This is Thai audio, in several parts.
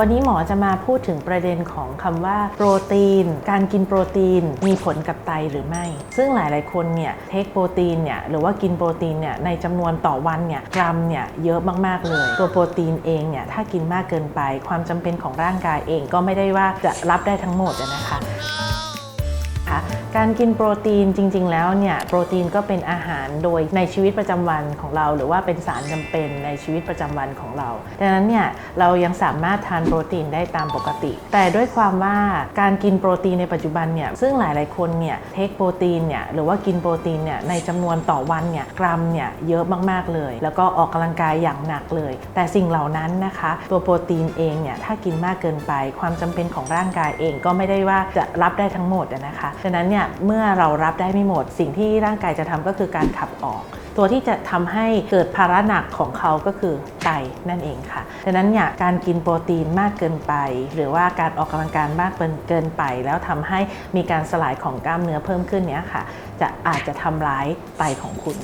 วันนี้หมอจะมาพูดถึงประเด็นของคำว่าโปรตีน การกินโปรตีนมีผลกับไตหรือไม่ ซึ่งหลาย ๆ คนเนี่ยเทคโปรตีนเนี่ยหรือว่ากินโปรตีนเนี่ยในจำนวนต่อวันเนี่ยกรัมเนี่ยเยอะมาก ๆ เลย ตัวโปรตีนเองเนี่ยถ้ากินมากเกินไป ความจำเป็นของร่างกายเองก็ไม่ได้ว่าจะรับได้ทั้งหมดนะคะ การกินโปรตีนจริง ๆ แล้วเนี่ยโปรตีนก็เป็นอาหารโดยในชีวิตประจำวันของเรา หรือว่าเป็นสารจำเป็นในชีวิตประจำวันของเราดังนั้นเนี่ยเรายังสามารถทานโปรตีนได้ตามปกติ แต่ด้วยความว่าการกินโปรตีนในปัจจุบันเนี่ยซึ่งหลายๆคนเนี่ยเทคโปรตีนเนี่ยหรือว่ากินโปรตีนเนี่ยในจำนวนต่อวันเนี่ยกรัมเนี่ยเยอะมากๆเลย แล้วก็ออกกำลังกายอย่างหนักเลย แต่สิ่งเหล่านั้นนะคะ ตัวโปรตีนเองเนี่ยถ้ากินมากเกินไป ความจำเป็นของร่างกายเองก็ไม่ได้ว่าจะรับได้ทั้งหมดนะคะดังนั้นเนี่ยเมื่อเรารับได้ไม่หมด สิ่งที่ร่างกายจะทำก็คือการขับออก ตัวที่จะทำให้เกิดภาระหนักของเขาก็คือไตนั่นเองค่ะดังนั้นเนี่ยการกินโปรตีนมากเกินไป หรือว่าการออกกำลังกายมากเกินไป แล้วทำให้มีการสลายของกล้ามเนื้อเพิ่มขึ้นเนี้ยค่ะ จะอาจจะทำร้ายไตของคุณ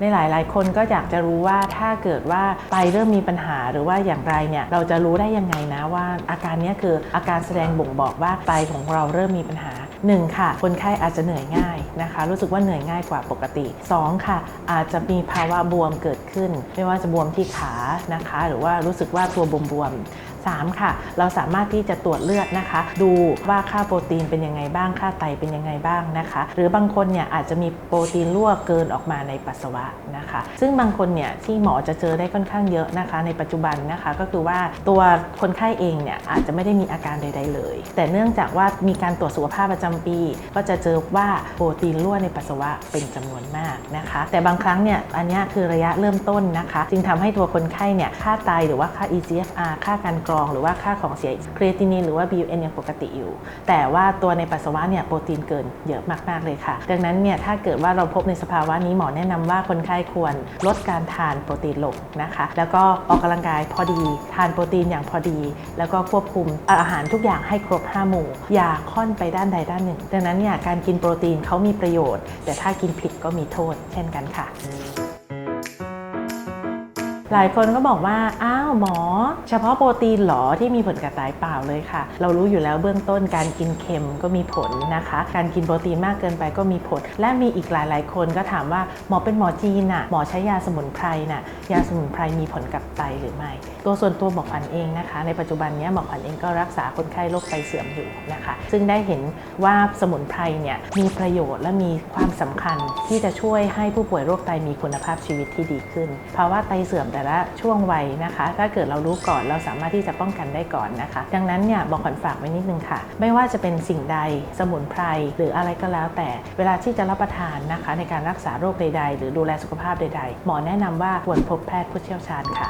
ในหลายๆคนก็อยากจะรู้ว่าถ้าเกิดว่าไตเริ่มมีปัญหาหรือว่าอย่างไรเนี่ยเราจะรู้ได้ยังไงนะว่า อาการนี้คืออาการแสดงบ่งบอกว่าไตของเราเริ่มมีปัญหา 1. ค่ะ คนไข้อาจจะเหนื่อยง่ายนะคะ รู้สึกว่าเหนื่อยง่ายกว่าปกติ 2. ค่ะ อาจจะมีภาวะบวมเกิดขึ้น ไม่ว่าจะบวมที่ขานะคะ หรือว่ารู้สึกว่าตัวบวมๆ 3 ค่ะ เราสามารถที่จะตรวจเลือดนะคะ ดูว่าค่าโปรตีนเป็นยังไงบ้าง ค่าไตเป็นยังไงบ้างนะคะ หรือบางคนเนี่ยอาจจะมีโปรตีนรั่วเกินออกมาในปัสสาวะนะคะ ซึ่งบางคนเนี่ยที่หมอจะเจอได้ค่อนข้างเยอะนะคะ ในปัจจุบันนะคะก็คือว่าตัวคนไข้เองเนี่ยอาจจะไม่ได้มีอาการใด ๆ เลย แต่เนื่องจากว่ามีการตรวจสุขภาพประจำปี ก็จะเจอว่าโปรตีนรั่วในปัสสาวะเป็นจำนวนมากนะคะ แต่บางครั้งเนี่ยอันนี้คือระยะเริ่มต้นนะคะ จึงทำให้ตัวคนไข้เนี่ยค่าไตหรือว่าค่า EGFR ค่าการกรอง หรือว่าค่าของเสียครีเอตินินหรือว่า BUN ยังปกติอยู่ แต่ว่าตัวในปัสสาวะเนี่ยโปรตีนเกินเยอะมากๆเลยค่ะ ดังนั้นเนี่ยถ้าเกิดว่าเราพบในสภาวะนี้หมอแนะนำว่าคนไข้ควรลดการทานโปรตีนลงนะคะ แล้วก็ออกกำลังกายพอดีทานโปรตีนอย่างพอดี แล้วก็ควบคุมอาหารทุกอย่างให้ครบ 5 หมู่ อย่าค่อนไปด้านใดด้านหนึ่ง ดังนั้นเนี่ยการกินโปรตีนเขามีประโยชน์ แต่ถ้ากินผิดก็มีโทษเช่นกันค่ะ หลายคนก็บอกว่า อ้าวหมอ เฉพาะโปรตีนหรอที่มีผลกับไตเปล่าเลยค่ะ เรารู้อยู่แล้วเบื้องต้นการกินเค็มก็มีผลนะคะ การกินโปรตีนมากเกินไปก็มีผล และมีอีกหลาย ๆ คนก็ถามว่าหมอเป็นหมอจีนน่ะหมอใช้ยาสมุนไพรน่ะยาสมุนไพรมีผลกับไตหรือไม่ ตัวส่วนตัวหมอขวัญเองนะคะ ในปัจจุบันนี้หมอขวัญเองก็รักษาคนไข้โรคไตเสื่อมอยู่นะคะ ซึ่งได้เห็นว่าสมุนไพรเนี่ยมีประโยชน์และมีความสำคัญที่จะช่วยให้ผู้ป่วยโรคไตมีคุณภาพชีวิตที่ดีขึ้นภาวะไตเสื่อมแต่ละช่วงวัยนะคะ ถ้าเกิดเรารู้ก่อนเราสามารถที่จะป้องกันได้ก่อนนะคะ ดังนั้นเนี่ยบอกขอนฝากไว้นิดนึงค่ะ ไม่ว่าจะเป็นสิ่งใดสมุนไพรหรืออะไรก็แล้ว แต่เวลาที่จะรับประทานนะคะ ในการรักษาโรคใด ๆ หรือดูแลสุขภาพใด ๆ หมอแนะนำว่าควรพบแพทย์ผู้เชี่ยวชาญค่ะ